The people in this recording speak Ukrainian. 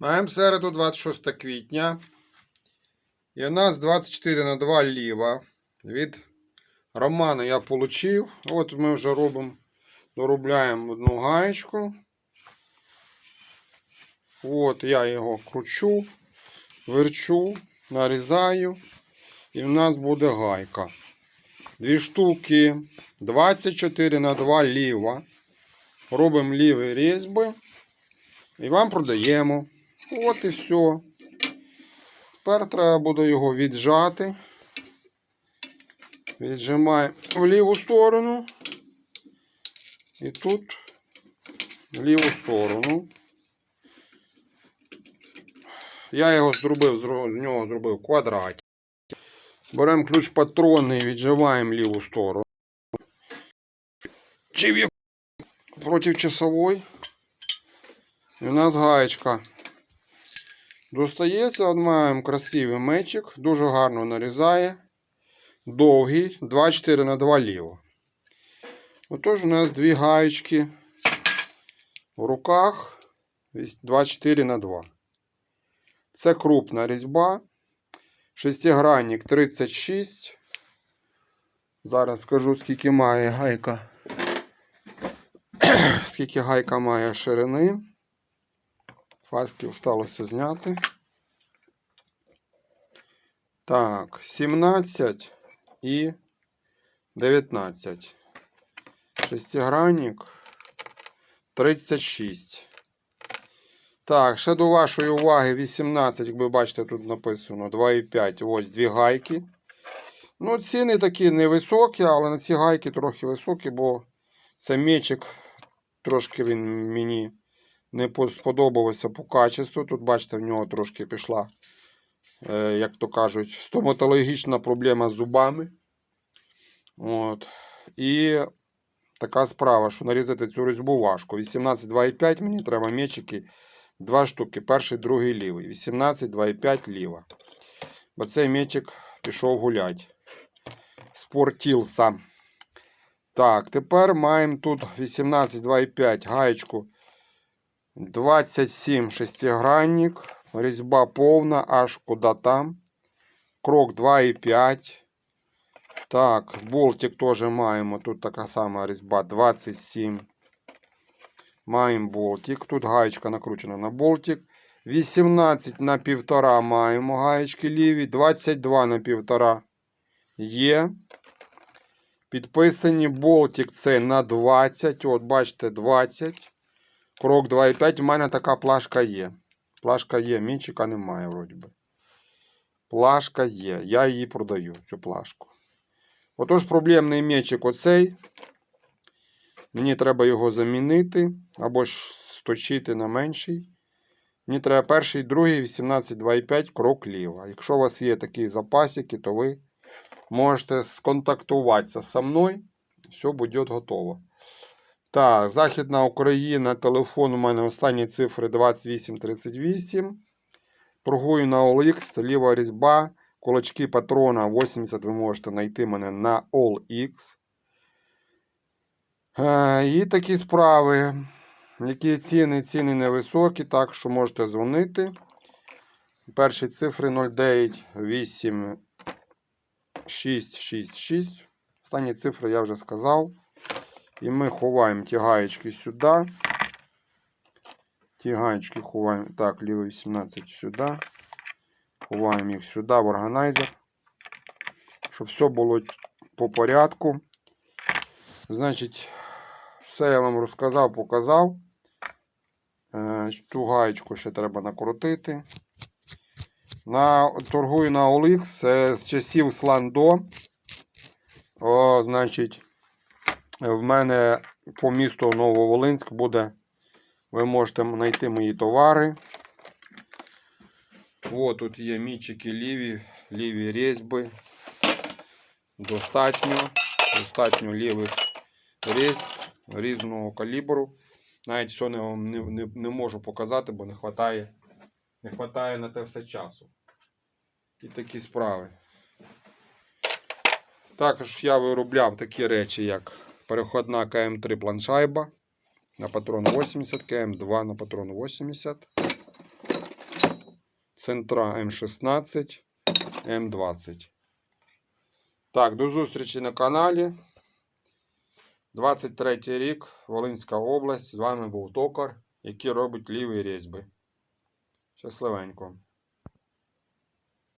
Маємо середу 26 квітня. І у нас 24 на 2 ліва. Від Романа я отримав. От ми вже робимо, доробляємо одну гаєчку. От я його кручу, верчу, нарізаю. І в нас буде гайка. Дві штуки 24 на 2 ліва. Робимо ліві різьби. І вам продаємо. От і все. Тепер треба буде його віджати. Віджимаємо в ліву сторону. І тут в ліву сторону. Я його зробив, з нього зробив квадрат. Беремо ключ патронний, віджимаємо ліву сторону. Чи проти часової. І у нас гаєчка. Достається, от маємо красивий мечик, дуже гарно нарізає. Довгий, 2,4 на 2 ліво. Отож, у нас дві гаєчки в руках 2,4 на 2. Це крупна різьба. Шестигранник 36. Зараз скажу, скільки має гайка. скільки гайка має ширини. Фаски сталося зняти. Так, 17 і 19. Шестигранник 36. Так, ще до вашої уваги 18, як ви бачите, тут написано 2,5. Ось дві гайки. Ну, ціни такі невисокі, але на ці гайки трохи високі, бо це мечик, трошки він мені не сподобався по качеству. Тут, бачите, в нього трошки пішла, е, як то кажуть, стоматологічна проблема з зубами. От. І така справа, що нарізати цю різьбу важко. 18,2,5 мені треба мечики. Два штуки. Перший, другий лівий. 18, 2,5 ліва. Бо цей мечик пішов гулять. Спортілса. Так, тепер маємо тут 18, 2,5 гаєчку. 27 шестигранник. Різьба повна, аж куди там. Крок 2,5. Так, болтик теж маємо. Тут така сама різьба 27. Маємо болтик. Тут гаєчка накручена на болтик. 18 на 1,5 маємо гаєчки ліві. 22 на 1,5 є. Підписані болтик це на 20. От, бачите, 20. Крок 2,5. У мене така плашка є. Плашка є, мічика немає, вроді би. Плашка є. Я її продаю, цю плашку. Отож, проблемний м'ячик оцей. Мені треба його замінити або ж сточити на менший. Мені треба перший, другий, 18,2,5 крок ліва. Якщо у вас є такі запасики, то ви можете сконтактуватися зі мною. Все буде готово. Так, Західна Україна, телефон у мене останні цифри 2838. Торгую на OLX, ліва різьба, кулачки патрона 80 ви можете знайти мене на OLX. Е, І такі справи. Які ціни? Ціни невисокі, так що можете дзвонити. Перші цифри 09 666. Останні цифри я вже сказав. І ми ховаємо ті гаєчки сюди. Ті гаєчки ховаємо. Так, лівий 18 сюди. Ховаємо їх сюди в органайзер. Щоб все було по порядку. Значить, все я вам розказав, показав. Е, Ту гаєчку ще треба накрутити. На, торгую на OLX з часів Сландо. О, значить, в мене по місту Нововолинськ буде. Ви можете знайти мої товари. О, тут є мічики ліві, ліві різьби. Достатньо. Достатньо лівих різьб різного калібру. Навіть все не, не, не, можу показати, бо не вистачає не вистачає на те все часу. І такі справи. Також я виробляв такі речі, як переходна КМ3 планшайба на патрон 80, КМ2 на патрон 80. Центра М16, М20. Так, до зустрічі на каналі. 23 рік, Волинська область. З вами був Токар, який робить ліві різьби. Щасливенько.